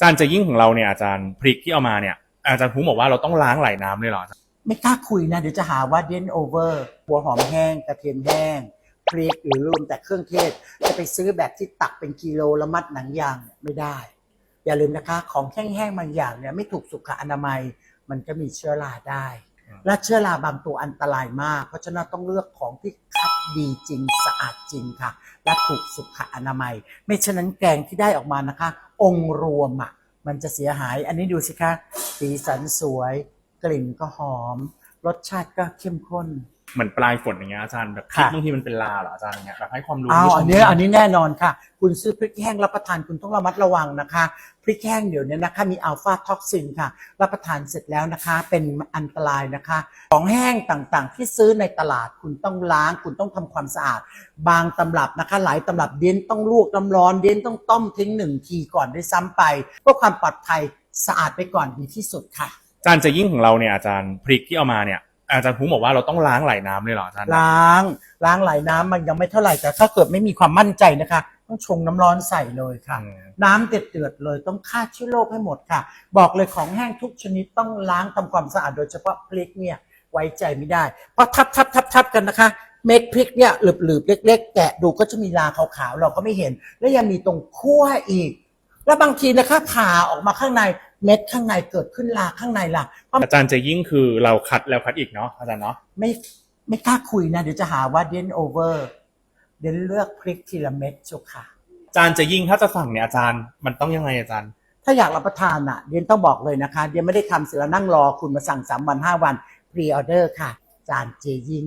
จานจะยิ่งของเราเนี่ยอาจารย์พริกที่เอามาเนี่ย อาจารย์ภูมิบอกว่าเราต้องล้างหลายน้ำเลยเหรออาจารย์ไม่กล้าคุยนะ เดี๋ยวจะหาว่าเดนโอเวอร์หัวหอมแห้งกระเทียมแห้งพริกหรือรวมแต่เครื่องเทศ จะไปซื้อแบบที่ตักเป็นกิโลแล้วมัดหนังยางเนี่ยไม่ได้ อย่าลืมนะคะ ของแห้งๆบางอย่างเนี่ยไม่ถูกสุขอนามัย มันก็มีเชื้อราได้ และเชื้อราบางตัวอันตรายมาก เพราะฉะนั้นต้องเลือกของที่คัดดีจริงสะอาดจริงค่ะ และถูกสุขอนามัย ไม่ฉะนั้นแกงที่ได้ออกมานะคะ องค์รวมอะมันจะเสียหาย อันนี้ดูสิคะ สีสันสวย กลิ่นก็หอม รสชาติก็เข้มข้น เหมือนปลายฝนอย่างเงี้ยอาจารย์แบบพริกค่ะ บางทีมันเป็นลาเหรออาจารย์อย่างเงี้ยแบบให้ความรู้อ้าวผู้ชมอันนี้อันนี้แน่นอนค่ะ คุณซื้อพริกแห้งรับประทานคุณต้องระมัดระวังนะคะ พริกแห้งเดี๋ยวนี้นะคะมีอัลฟาท็อกซินค่ะ รับประทานเสร็จแล้วนะคะ เป็นอันตรายนะคะ ของแห้งต่างๆ ที่ซื้อในตลาดคุณต้องล้าง คุณต้องทำความสะอาด บางตำรับนะคะ หลายตำรับเดียนต้องลวกน้ำร้อนเดียนต้องต้มทิ้งหนึ่งทีก่อนด้วยซ้ำไปเพื่อความปลอดภัยสะอาดไปก่อนดีที่สุดค่ะจานจะยิ่งของเราเนี่ยอาจารย์พริกที่เอามาเนี่ย อาจารย์ภูมิบอกว่าเราต้องล้างหลายน้ำเลยเหรออาจารย์ ล้างล้างหลายน้ำมันยังไม่เท่าไหร่แต่ถ้าเกิดไม่มีความมั่นใจนะคะ ต้องชงน้ำร้อนใส่เลยค่ะ อืม น้ำเดือดเดือดๆเลยต้องฆ่าเชื้อโรคให้หมดค่ะ บอกเลยของแห้งทุกชนิดต้องล้างทำความสะอาดโดยเฉพาะพริกเนี่ยไว้ใจไม่ได้ เพราะทับทับทับทับกันนะคะ เม็ดพริกเนี่ยหลืบหลืบๆเล็ก ๆ แกะดูก็จะมีลาขาวๆเราก็ไม่เห็น และยังมีตรงขั้วอีก แล้วบางทีนะคะผ่าออกมาข้างใน เม็ดข้างในเกิดขึ้นลาข้างในล่ะเพราะอาจารย์จะยิ่งคือเราคัดแล้วคัดอีกเนาะอาจารย์เนาะไม่ไม่กล้าคุยนะเดี๋ยวจะหาว่าเดนโอเวอร์เดนเลือกพริกทีละเม็ดชุกค่ะจานจะยิ่งถ้าจะสั่งเนี่ยอาจารย์มันต้องยังไงอาจารย์ ถ้าอยากรับประทานอะเดียนต้องบอกเลยนะคะเดียนไม่ได้ทำเสร็จแล้วนั่งรอคุณมาสั่งสามวันห้าวันพรีออเดอร์ค่ะ จานเจยิ่ง